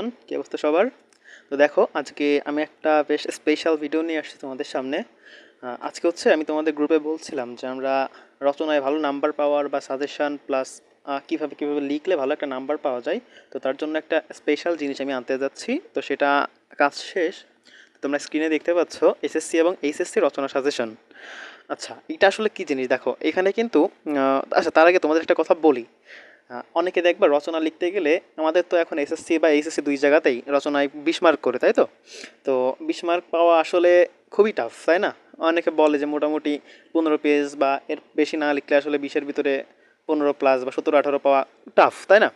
Everyone কী অবস্থা সবার? তো দেখো, আজকে আমি একটা বেশ স্পেশাল ভিডিও নিয়ে আসছি তোমাদের সামনে। আজকে হচ্ছে আমি তোমাদের গ্রুপে বলছিলাম যে আমরা রচনায় ভালো নাম্বার পাওয়ার বা সাজেশন প্লাস কীভাবে কীভাবে লিখলে ভালো একটা নাম্বার পাওয়া যায়, তো তার জন্য একটা স্পেশাল জিনিস আমি আনতে যাচ্ছি। তো সেটা কাজ শেষ। তোমরা স্ক্রিনে দেখতে পাচ্ছ এসএসসি এবং এইচএসসি রচনা সাজেশন আচ্ছা এটা আসলে কী জিনিস? দেখো, এখানে কিন্তু আচ্ছা তার আগে তোমাদের একটা কথা বলি। অনেকে দেখবা রচনা লিখতে গেলে আমাদের তো এখন এসএসসি বা এইচএসসি দুই জায়গাতেই রচনায় বিশ মার্ক করে, তাই তো? তো বিশ মার্ক পাওয়া আসলে খুবই টাফ তাই না? অনেকে বলে যে মোটামুটি পনেরো পেজ বা এর বেশি না লিখলে আসলে বিশের ভিতরে পনেরো প্লাস বা সতেরো, আঠারো পাওয়া টাফ তাই না?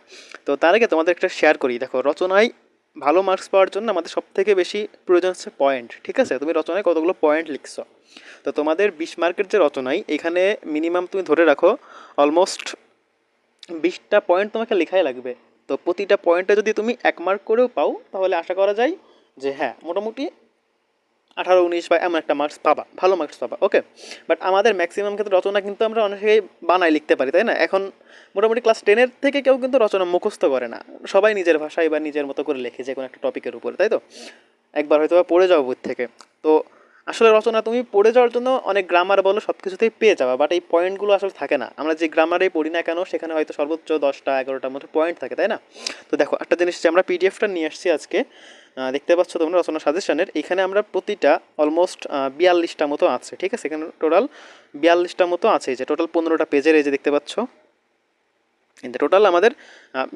তো তার আগে তোমাদের একটা শেয়ার করি। দেখো, রচনায় ভালো মার্কস পাওয়ার জন্য আমাদের সব থেকে বেশি প্রয়োজন হচ্ছে পয়েন্ট ঠিক আছে? তুমি রচনায় কতগুলো পয়েন্ট লিখছো? তো তোমাদের বিশ মার্কের যে রচনায় এখানে মিনিমাম তুমি ধরে রাখো অলমোস্ট বিশটা পয়েন্ট তোমাকে লেখাই লাগবে। তো প্রতিটা পয়েন্টে যদি তুমি এক মার্ক করেও পাও, তাহলে আশা করা যায় যে হ্যাঁ মোটামুটি আঠারো, উনিশ বা এমন একটা মার্কস পাবা। ভালো মার্কস পাবা ওকে বাট আমাদের ম্যাক্সিমাম ক্ষেত্রে রচনা কিন্তু আমরা অনেকেই বানাই লিখতে পারি, তাই না? এখন মোটামুটি ক্লাস টেনের থেকে কেউ কিন্তু রচনা মুখস্থ করে না। সবাই নিজের ভাষায় বা নিজের মতো করে লেখে যে কোনো একটা টপিকের উপরে, তাই তো? একবার হয়তো পড়ে যাও বই থেকে। তো আসলে রচনা, তুমি পড়ে যাওয়ার জন্য অনেক গ্রামার বলো সব কিছুতেই পেয়ে যাবা বাট এই পয়েন্টগুলো আসলে থাকে না। আমরা যে গ্রামারেই পড়ি না কেন, সেখানে হয়তো সর্বোচ্চ দশটা, এগারোটার মতো পয়েন্ট থাকে, তাই না? তো দেখো, একটা জিনিস যে আমরা পিডিএফটা নিয়ে আসছি আজকে দেখতে পাচ্ছ তোমরা রচনা সাজেশনের এখানে আমরা প্রতিটা অলমোস্ট বিয়াল্লিশটা মতো আছে, ঠিক আছে? এখানে টোটাল বিয়াল্লিশটা মতো আছে যে টোটাল পনেরোটা পেজের এই যে দেখতে পাচ্ছ। কিন্তু টোটাল আমাদের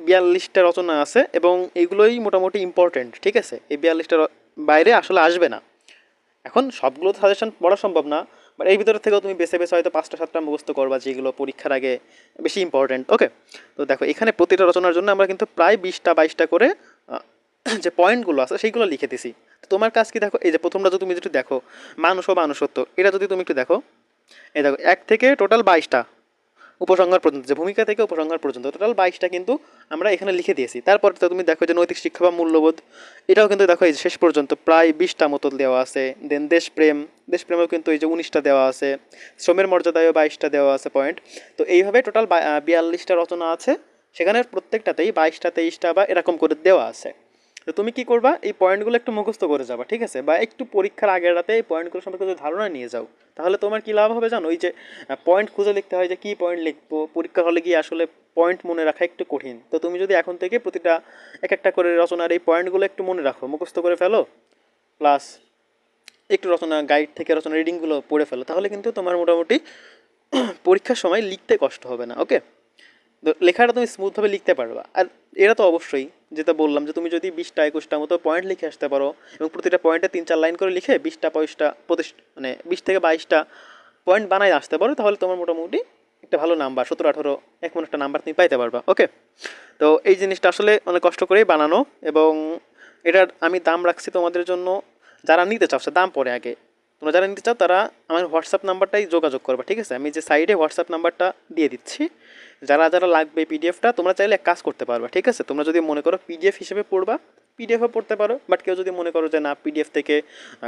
বিয়াল্লিশটা রচনা আছে, এবং এগুলোই মোটামুটি ইম্পর্টেন্ট ঠিক আছে? এই বিয়াল্লিশটার বাইরে আসলে আসবে না। এখন সবগুলো সাজেশন পড়া সম্ভব না বাট এই ভিতরে থেকেও তুমি বেছে বেছে হয়তো পাঁচটা, সাতটা মুখস্থ করবা যেগুলো পরীক্ষার আগে বেশি ইম্পর্টেন্ট ওকে তো দেখো, এখানে প্রতিটা রচনার জন্য আমরা কিন্তু প্রায় বিশটা, বাইশটা করে যে পয়েন্টগুলো আছে সেইগুলো লিখে দিছি। তোমার কাজ কি দেখো, এই যে প্রথমটা যদি তুমি যদি দেখো মানুষ ও মানুষত্ব, এটা যদি তুমি একটু দেখো, এই দেখো, এক থেকে টোটাল বাইশটা উপসংহার পর্যন্ত, যে ভূমিকা থেকে উপসংহার পর্যন্ত। টোটাল বাইশটা কিন্তু আমরা এখানে লিখে দিয়েছি। তারপর তো তুমি দেখো যে নৈতিক শিক্ষা বা মূল্যবোধ, এটাও কিন্তু দেখো এই শেষ পর্যন্ত প্রায় বিশটা মতো দেওয়া আছে। দেন দেশপ্রেম, দেশপ্রেমেও কিন্তু এই যে উনিশটা দেওয়া আছে। শ্রমের মর্যাদায়ও বাইশটা দেওয়া আছে পয়েন্ট তো এইভাবে টোটাল বিয়াল্লিশটা রচনা আছে। সেখানে প্রত্যেকটাতেই বাইশটা, তেইশটা বা এরকম করে দেওয়া আছে। তো তুমি কি করবা? এই পয়েন্টগুলো একটু মুখস্থ করে যাবা, ঠিক আছে? বা একটু পরীক্ষার আগের রাতে এই পয়েন্টগুলো সম্পর্কে যদি ধারণা নিয়ে যাও, তাহলে তোমার কি লাভ হবে জানো? ওই যে পয়েন্ট খুঁজে লিখতে হয় যে কী পয়েন্ট লিখব? পরীক্ষার হলে গিয়ে আসলে পয়েন্ট মনে রাখা একটু কঠিন। তো তুমি যদি এখন থেকে প্রতিটা এক একটা করে রচনার এই পয়েন্টগুলো একটু মনে রাখো, মুখস্থ করে ফেলো প্লাস একটু রচনা গাইড থেকে রচনা রিডিংগুলো পড়ে ফেলো, তাহলে কিন্তু তোমার মোটামুটি পরীক্ষার সময় লিখতে কষ্ট হবে না ওকে লেখাটা তুমি স্মুথভাবে লিখতে পারবা। আর এটা তো অবশ্যই, যেটা বললাম যে তুমি যদি বিশটা একুশটা মতো পয়েন্ট লিখে আসতে পারো এবং প্রতিটা পয়েন্টে তিন চার লাইন করে লিখে বিশটা পঁচিশটা পঁচিশ মানে বিশ থেকে বাইশটা পয়েন্ট বানায় আসতে পারো, তাহলে তোমার মোটামুটি একটা ভালো নাম্বার সতেরো, আঠারো এমন একটা নাম্বার তুমি পাইতে পারবা ওকে তো এই জিনিসটা আসলে অনেক কষ্ট করেই বানানো এবং এটার আমি দাম রাখছি তোমাদের জন্য, যারা নিতে সে দাম পরে আগে। তোমরা যারা নিতে চাও, তারা আমার হোয়াটসঅ্যাপ নাম্বারটাই যোগাযোগ করবে, ঠিক আছে? আমি যে সাইডে হোয়াটসঅ্যাপ নাম্বারটা দিয়ে দিচ্ছি। যারা যারা লাগবে পিডিএফটা তোমরা চাইলে এক কাজ করতে পারবে, ঠিক আছে? তোমরা যদি মনে করো পিডিএফ হিসেবে পড়বা পিডিএফও পড়তে পারো বাট কেউ যদি মনে করো যে না পিডিএফ থেকে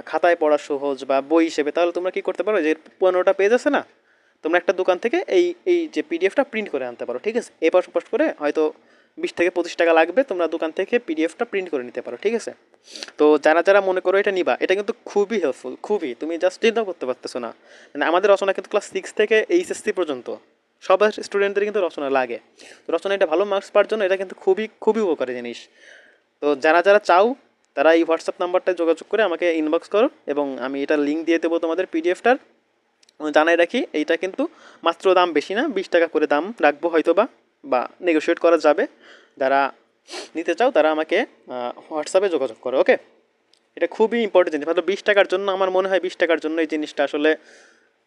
খাতায় পড়া সহজ বা বই হিসেবে, তাহলে তোমরা কি করতে পারো? যে পনেরোটা পেজ আছে না, তোমরা একটা দোকান থেকে এই এই যে পিডিএফটা প্রিন্ট করে আনতে পারো, ঠিক আছে? এ এপাশ ওপাশ করে হয়তো বিশ থেকে পঁচিশ টাকা লাগবে, তোমরা দোকান থেকে পিডিএফটা প্রিন্ট করে নিতে পারো, ঠিক আছে? তো যারা যারা মনে করো এটা নিবা, এটা কিন্তু খুবই হেল্পফুল খুবই, তুমি জাস্ট চিন্তাও করতে পারতেছো না। মানে আমাদের রচনা কিন্তু ক্লাস সিক্স থেকে এইচএসসি পর্যন্ত সব স্টুডেন্টদের কিন্তু রচনা লাগে। তো রচনা এটা ভালো মার্কস পাওয়ার জন্য এটা কিন্তু খুবই খুবই উপকারী জিনিস। তো যারা যারা চাও, তারা এই হোয়াটসঅ্যাপ নাম্বারটায় যোগাযোগ করে আমাকে ইনবক্স করো এবং আমি এটা লিঙ্ক দিয়ে দেবো তোমাদের পিডিএফটার জানাই রাখি, এইটা কিন্তু মাত্র দাম বেশি না, বিশ টাকা করে দাম রাখব হয়তো বা বা নেগোশিয়েট করা যাবে, যারা নিতে চাও তারা আমাকে হোয়াটসঅ্যাপে যোগাযোগ করো ওকে এটা খুবই ইম্পর্টেন্ট জিনিস। মাত্র বিশ টাকার জন্য আমার মনে হয় বিশ টাকার জন্য এই জিনিসটা আসলে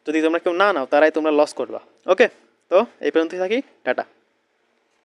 যদি তোমরা কেউ না নাও, তারাই তোমরা লস করবা ওকে তো এই পর্যন্তই থাকি, টাটা।